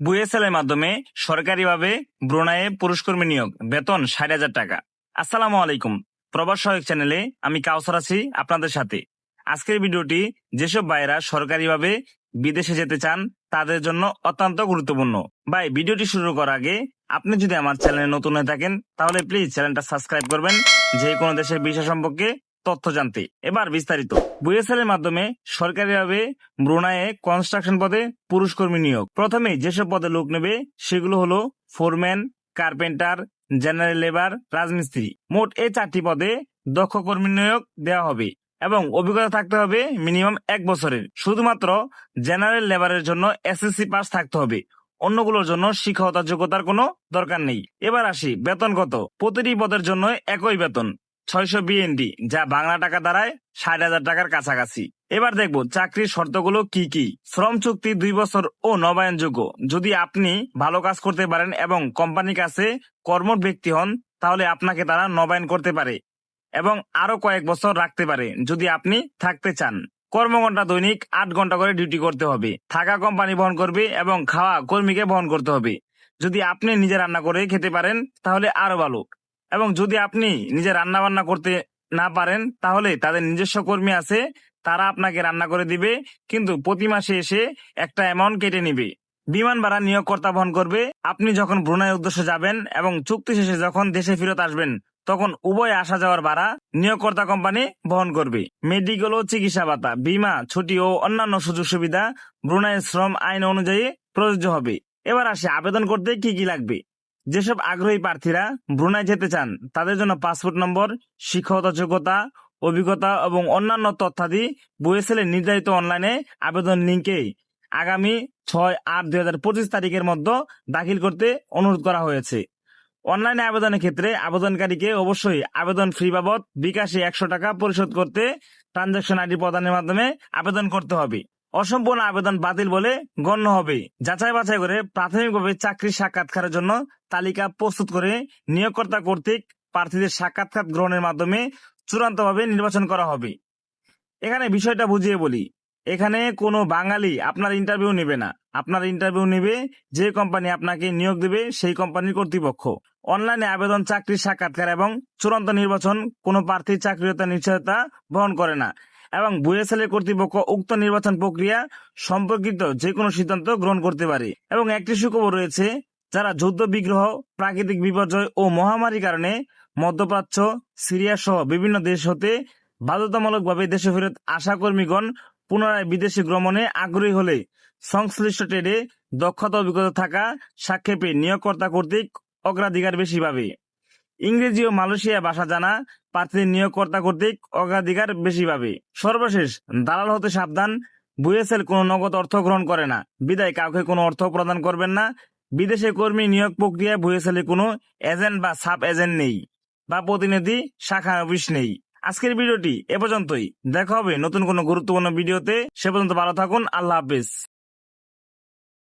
বুয়েসেল এর মাধ্যমে সরকারিভাবে ব্রুনাইয়ে পুরস্কর্মী নিয়োগ, বেতন ষাট হাজার টাকা। আসসালামু আলাইকুম। প্রবাস সহায়ক চ্যানেলে আমি কাউসার আছি আপনাদের সাথে। আজকের ভিডিওটি যেসব ভাইয়েরা সরকারিভাবে বিদেশে যেতে চান, তাদের জন্য অত্যন্ত গুরুত্বপূর্ণ। ভাই, ভিডিওটি শুরু করার আগে আপনি যদি আমার চ্যানেলে নতুন হয়ে থাকেন, তাহলে প্লিজ চ্যানেলটা সাবস্ক্রাইব করবেন। যে কোনো দেশের বিষয় সম্পর্কে তথ্য জানতে। এবার বিস্তারিত। বুয়েসেল এর মাধ্যমে সরকারিভাবে ব্রুনাইয়ে কনস্ট্রাকশন পদে পুরুষ কর্মী নিয়োগ। প্রথমে যেসব পদে লোক নেবে, সেগুলো হলো ফোরম্যান, কার্পেন্টার, জেনারেল লেবার, রাজমিস্ত্রি। মোট এই চারটি পদে দক্ষ কর্মী নিয়োগ দেওয়া হবে এবং অভিজ্ঞতা থাকতে হবে মিনিমাম এক বছরের। শুধুমাত্র জেনারেল লেবারের জন্য এসএসসি পাস থাকতে হবে। অন্যগুলোর জন্য শিক্ষাগত যোগ্যতার কোনো দরকার নেই। এবার আসি বেতন কত প্রতিটি পদের জন্য একই বেতন। ছয়শো বিএনডি, যা বাংলা টাকা দাঁড়ায় ষাট হাজার টাকার কাছাকাছি। এবার দেখব চাকরির শর্তগুলো কি কি। শ্রম চুক্তি দুই বছর ও নবায়নযোগ্য। যদি আপনি ভালো কাজ করতে পারেন এবং কোম্পানির কাছে কর্মঠ ব্যক্তি হন, তাহলে আপনাকে তারা নবায়ন করতে পারে এবং আরও কয়েক বছর রাখতে পারে যদি আপনি থাকতে চান। কর্মঘন্টা দৈনিক আট ঘণ্টা করে ডিউটি করতে হবে, থাকা কোম্পানি বহন করবে এবং খাওয়া কর্মীকে বহন করতে হবে। যদি আপনি নিজে রান্না করে খেতে পারেন, তাহলে আরও ভালো। এবং যদি আপনি নিজে রান্না বান্না করতে না পারেন, তাহলে তাদের নিজস্ব কর্মী আছে, তারা আপনাকে রান্না করে দিবে, কিন্তু প্রতি মাসে এসে একটা অ্যামাউন্ট কেটে নিবে। বিমান ভাড়া নিয়োগকর্তা বহন করবে। আপনি যখন ব্রুনাই উদ্দেশ্যে যাবেন এবং চুক্তি শেষে যখন দেশে ফেরত আসবেন, তখন উভয় আসা যাওয়ার ভাড়া নিয়োগকর্তা কোম্পানি বহন করবে। মেডিকেল ও চিকিৎসা ভাতা, বিমা, ছুটি ও অন্যান্য সুযোগ সুবিধা ব্রুনাই শ্রম আইন অনুযায়ী প্রযোজ্য হবে। এবার আসে আবেদন করতে কি কি লাগবে? যেসব আগ্রহী প্রার্থীরা ব্রুনাই যেতে চান, তাদের জন্য পাসপোর্ট নম্বর শিক্ষাগত যোগ্যতা, অভিজ্ঞতা এবং অন্যান্য তথ্যাদি বুয়েসেলের নির্ধারিত অনলাইনে আবেদন লিঙ্কে আগামী ছয় আট দুই হাজার পঁচিশ তারিখের মধ্যে দাখিল করতে অনুরোধ করা হয়েছে। অনলাইনে আবেদনের ক্ষেত্রে আবেদনকারীকে অবশ্যই আবেদন ফি বাবদ বিকাশে একশো টাকা পরিশোধ করতে ট্রানজাকশন আইডি প্রদানের মাধ্যমে আবেদন করতে হবে। অসম্পূর্ণ আবেদন বাতিল বলে গণ্য হবে। যাচাই বাছাই করে প্রাথমিকভাবে চাকরির সাক্ষাৎকারের জন্য তালিকা প্রস্তুত করে নিয়োগকর্তা কর্তৃক প্রার্থীদের সাক্ষাৎকার গ্রহণের মাধ্যমে চূড়ান্তভাবে নির্বাচন করা হবে। এখানে বিষয়টা বুঝিয়ে বলি। এখানে কোনো বাঙালি আপনার ইন্টারভিউ নেবে না। আপনার ইন্টারভিউ নেবে, যে কোম্পানি আপনাকে নিয়োগ দেবে সেই কোম্পানির কর্তৃপক্ষ। অনলাইনে আবেদন, চাকরির সাক্ষাৎকার এবং চূড়ান্ত নির্বাচন কোনো প্রার্থীর চাকরিতা নিশ্চয়তা বহন করে না। এবং বুয়েসেলের কর্তৃপক্ষ উক্ত নির্বাচন প্রক্রিয়া সম্পর্কিত যে কোনো সিদ্ধান্ত গ্রহণ করতে পারে। এবং একটি সুখবর রয়েছে, যারা যুদ্ধ বিগ্রহ, প্রাকৃতিক বিপর্যয় ও মহামারীর কারণে মধ্যপ্রাচ্য, সিরিয়া সহ বিভিন্ন দেশ হতে বাধ্যতামূলকভাবে দেশে ফেরত আশা কর্মীগণ পুনরায় বিদেশে ভ্রমণে আগ্রহী হলে সংশ্লিষ্ট ট্রেডে দক্ষতা অভিজ্ঞতা থাকা সাক্ষেপে নিয়োগকর্তা কর্তৃক অগ্রাধিকার বেশি পাবে। ইংরেজি ও মালয়েশিয়া ভাষা জানা প্রার্থীদের নিয়োগকর্তা কর্তৃক অগ্রাধিকার বেশি পাবে। সর্বশেষ, দালাল হতে সাবধান, বুয়েসেল কোনো নগদ অর্থ গ্রহণ করে না। বিদায়, কাউকে কোনো অর্থ প্রদান করবেন না। বিদেশে কর্মী নিয়োগ প্রক্রিয়ায় বুয়েসেলে কোনো এজেন্ট বা সাব এজেন্ট নেই বা প্রতিনিধি শাখা অফিস নেই। আজকের ভিডিওটি এ পর্যন্তই। দেখা হবে নতুন কোনো গুরুত্বপূর্ণ ভিডিওতে। সে পর্যন্ত ভালো থাকুন। আল্লাহ হাফিজ।